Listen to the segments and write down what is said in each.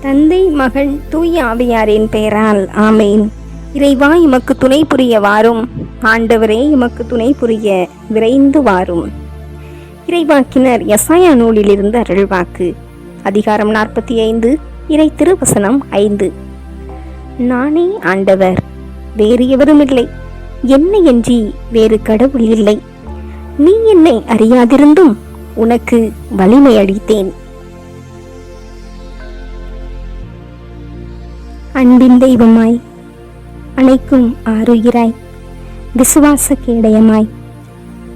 தந்தை மகள் தூய ஆவியாரின் பெயரால் ஆமேன். இறைவா எமக்கு துணை புரிய வாரும். ஆண்டவரே எமக்கு துணை புரிய விரைந்து வாரும். இறைவாக்கினர் யசாயா நூலிலிருந்து அருள்வாக்கு. அதிகாரம் நாற்பத்தி ஐந்து இறை திருவசனம் ஐந்து. நானே ஆண்டவர் வேறு எவரும் இல்லை. என்னை என்றி வேறு கடவுள் இல்லை. நீ என்னை அறியாதிருந்தும் உனக்கு வலிமை அளித்தேன். அன்பின் தெய்வமாய் அணைக்கும் ஆறுகிறாய் விசுவாச கேடயமாய்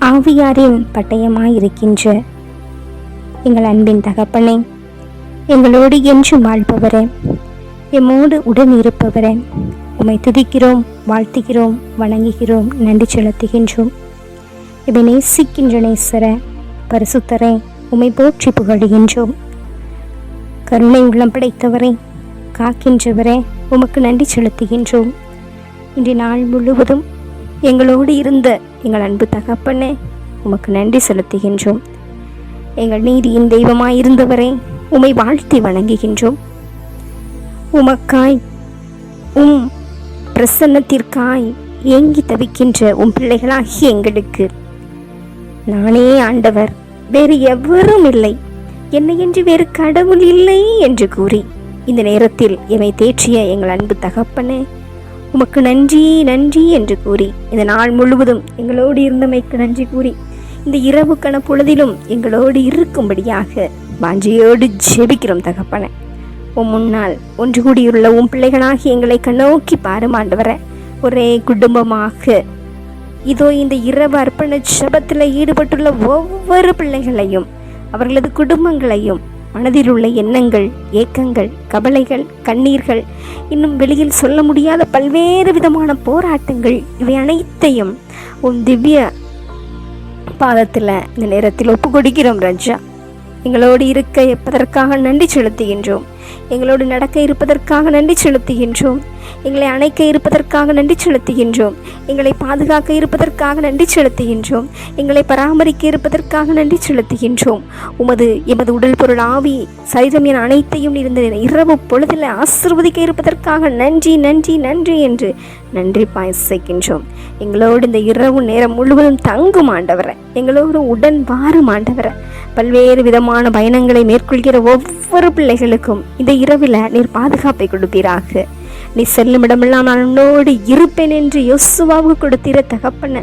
ஆவியாரின் பட்டயமாய் இருக்கின்ற எங்கள் அன்பின் தகப்பனே எங்களோடு என்றும் வாழ்பவரே எம்மோடு உடன் இருப்பவரே உம்மை துதிக்கிறோம் வாழ்த்துகிறோம் வணங்குகிறோம் நன்றி செலுத்துகின்றோம். இதை நேசிக்கின்ற நேசர பரிசுத்தரே உமை போற்றி புகழ்கின்றோம். கருணை உள்ளம் படைத்தவரே காக்கின்றவரே உமக்கு நன்றி செலுத்துகின்றோம். இன்று நாள் முழுவதும் எங்களோடு இருந்த எங்கள் அன்பு தகப்பனே உமக்கு நன்றி செலுத்துகின்றோம். எங்கள் நீதியின் தெய்வமாயிருந்தவரே உமை வாழ்த்தி வணங்குகின்றோம். உமக்காய் உம் பிரசன்னத்திற்காய் ஏங்கி தவிக்கின்ற உம் பிள்ளைகளாகிய எங்களுக்கு. நானே ஆண்டவர் வேறு எவரும் இல்லை. என்னையன்றி வேறு கடவுள் இல்லை என்று கூறி இந்த நேரத்தில் என்னை தேற்றிய எங்கள் அன்பு தகப்பனே உமக்கு நன்றி நன்றி என்று கூறி இந்த நாள் முழுவதும் எங்களோடு இருந்தமைக்கு நன்றி கூறி இந்த இரவு கண பொழுதிலும் எங்களோடு இருக்கும்படியாக வாஞ்சியோடு ஜெபிக்கிறோம் தகப்பன. உம் முன்னால் ஒன்று கூடியுள்ள உன் பிள்ளைகளாகி எங்களை கண்ணோக்கி பாருமாண்டு ஆண்டவரே ஒரே குடும்பமாக. இதோ இந்த இரவு அர்ப்பண ஜபத்தில் ஈடுபட்டுள்ள ஒவ்வொரு பிள்ளைகளையும் அவர்களது குடும்பங்களையும் மனதில் உள்ள எண்ணங்கள் ஏக்கங்கள் கவலைகள் கண்ணீர்கள் இன்னும் வெளியில் சொல்ல முடியாத பல்வேறு விதமான போராட்டங்கள் இவை அனைத்தையும் உன் திவ்ய பாதத்தில் இந்த நேரத்தில் ஒப்பு கொடுக்கிறோம் ரஜா எங்களோடு இருக்க எப்பதற்காக நன்றி செலுத்துகின்றோம். எங்களோடு நடக்க இருப்பதற்காக நன்றி செலுத்துகின்றோம். எங்களை அணைக்க இருப்பதற்காக நன்றி செலுத்துகின்றோம். எங்களை பாதுகாக்க இருப்பதற்காக நன்றி செலுத்துகின்றோம். எங்களை பராமரிக்க இருப்பதற்காக நன்றி செலுத்துகின்றோம். உமது எமது உடல் பொருள் ஆவி சரீரம் என அனைத்தையும் இருந்த இரவு பொழுதில் ஆசிர்வதிக்க இருப்பதற்காக நன்றி நன்றி நன்றி என்று நன்றி பாய்ச்சிக்கின்றோம் எங்களோடு இந்த இரவு நேரம் முழுவதும் தங்கும் ஆண்டவரை. எங்களோடு உடன் வாரும் ஆண்டவரை. பல்வேறு விதமான பயணங்களை மேற்கொள்கிற ஒவ்வொரு பிள்ளைகளுக்கும் இந்த இரவில் நீர் பாதுகாப்பை கொடுப்பீராக. நீ செல்லும் இடமெல்லாம் நான் உன்னோடு இருப்பேன் என்று யோசுவாவுக்கு கொடுத்திர தகப்பன.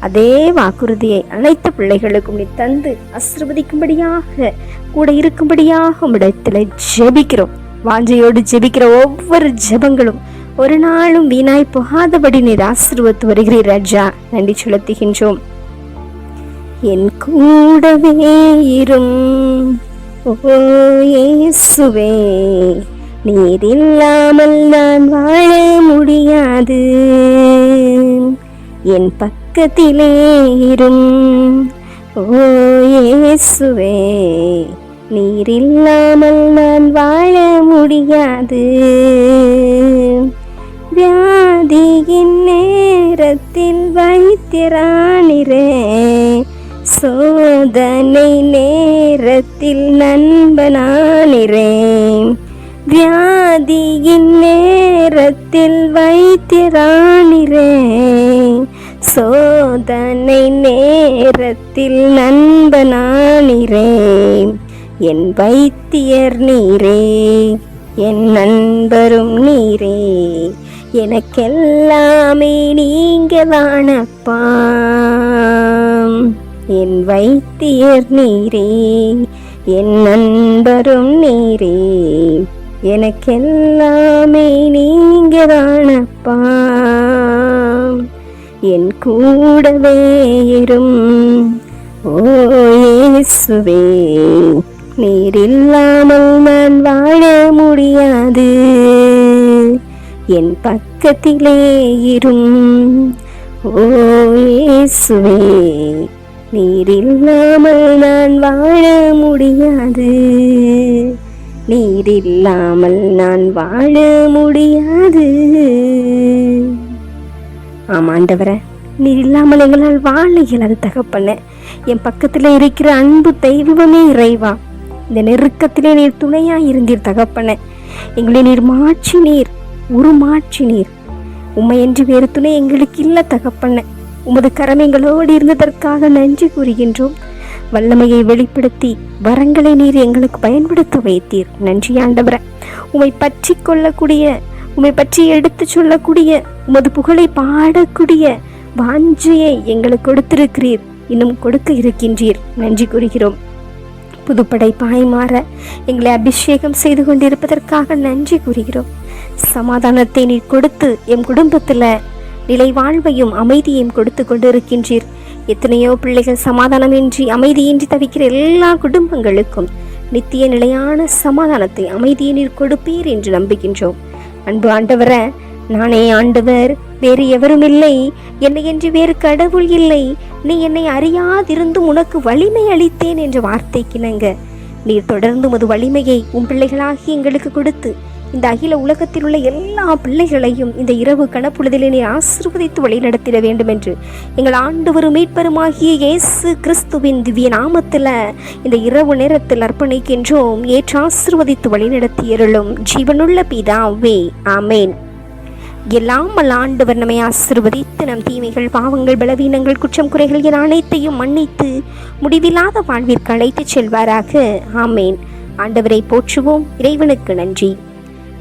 அதே வாக்குறுதியை அனைத்து பிள்ளைகளுக்கும் நீ தந்து ஆசிர்வதிக்கும்படியாக கூட இருக்கும்படியாக உம்மிடத்தில் ஜெபிக்கிறோம். வாஞ்சையோடு ஜெபிக்கிற ஒவ்வொரு ஜெபங்களும் ஒரு நாளும் வீணாய் போகாதபடி நீர் ஆசிர்வத்து வருகிறீர் ராஜா. நன்றி செலுத்துகின்றோம். என் கூடவே இரும். ஓ இயேசுவே நீர் இல்லாமல் நான் வாழ முடியாது. என் பக்கத்திலே இரும். ஓ இயேசுவே நீர் இல்லாமல் நான் வாழ முடியாது. வியாதியின் நேரத்தில் வைத்திரானிரே சோதனை நேரத்தில் நண்பனானிரேன் வியாதியின் நேரத்தில் வைத்திரானிரே சோதனை நேரத்தில் நண்பனானிரே என் வைத்தியர் நீரே என் நண்பரும் நீரே. எனக்கெல்லாமே நீங்க தானப்பா என் வைத்தியர் நீரே என் நண்பரும் நீரே. எனக்கெல்லாமே நீங்கதானப்பா என் கூடவே இரும். ஓயேசுவே நீர் இல்லாமல் நான் வாழ முடியாது. என் பக்கத்திலே இரும். ஓ இயேசுவே நீர் இல்லாமல் நான் வாழ முடியாது. நீர் இல்லாமல் நான் வாழ முடியாது. ஆமாண்டவரை நீர் இல்லாமல் எங்களால் வாழ இயலாது தகப்பன என் பக்கத்தில் இருக்கிற அன்பு தெய்வமே இறைவா. இந்த நெருக்கத்திலே நீர் துணையாக இருந்தீர் தகப்பன. எங்களை நீர் மாற்றினீர் உருமாற்றினீர். உண்மை என்று வேறு துணை எங்களுக்கு இல்லை தகப்பண்ண உமது கரம் எங்களோடு இருந்ததற்காக நன்றி கூறுகின்றோம். வல்லமையை வெளிப்படுத்தி வரங்களை நீர் எங்களுக்கு பயன்படுத்த வைத்தீர். நன்றி ஆண்டவரை. உமை பற்றி கொள்ளக்கூடிய உமை பற்றி எடுத்து சொல்லக்கூடிய உமது புகழை பாடக்கூடிய வாஞ்சியை எங்களுக்கு கொடுத்திருக்கிறீர். இன்னும் கொடுக்க இருக்கின்றீர். நன்றி கூறுகிறோம். புதுப்படை மாற எங்களை அபிஷேகம் செய்து கொண்டிருப்பதற்காக நன்றி கூறுகிறோம். சமாதானத்தை நீர் கொடுத்து எம் குடும்பத்தில் நிலை வாழ்வையும் அமைதியையும் கொடுத்து கொண்டிருக்கின்றீர். எத்தனையோ பிள்ளைகள் சமாதானமின்றி அமைதியின்றி தவிக்கிற எல்லா குடும்பங்களுக்கும் நித்திய நிலையான சமாதானத்தை அமைதியை நீர் கொடுப்பீர் என்று நம்புகின்றோம். அன்பு ஆண்டவர நானே ஆண்டவர் வேறு எவரும் இல்லை. என்னை என்று வேறு கடவுள் இல்லை. நீ என்னை அறியாதிருந்தும் உனக்கு வலிமை அளித்தேன் என்ற வார்த்தைக்கிணங்க நீர் தொடர்ந்து உமது வலிமையை உன் பிள்ளைகளாகி எங்களுக்கு கொடுத்து இந்த அகில உலகத்தில் உள்ள எல்லா பிள்ளைகளையும் இந்த இரவு கணப்பொழுதிலே நீர் ஆசிர்வதித்து வழிநடத்திட வேண்டும் என்று எங்கள் ஆண்டவரும் மீட்பருமாகிய இயேசு கிறிஸ்துவின் திவ்ய நாமத்தில் இந்த இரவு நேரத்தில் அர்ப்பணிக்கின்றோம். ஏற்று ஆசிர்வதித்து வழிநடத்தி அருளும் ஜீவனுள்ள பிதாவே. ஆமேன். எல்லாம் ஆண்டவர் நம்மை ஆசிர்வதித்து நம் தீமைகள் பாவங்கள் பலவீனங்கள் குற்றம் குறைகள் என அனைத்தையும் மன்னித்து முடிவில்லாத வாழ்விற்கு அழைத்துச் செல்வாராக. ஆமேன். ஆண்டவரை போற்றுவோம். இறைவனுக்கு நன்றி.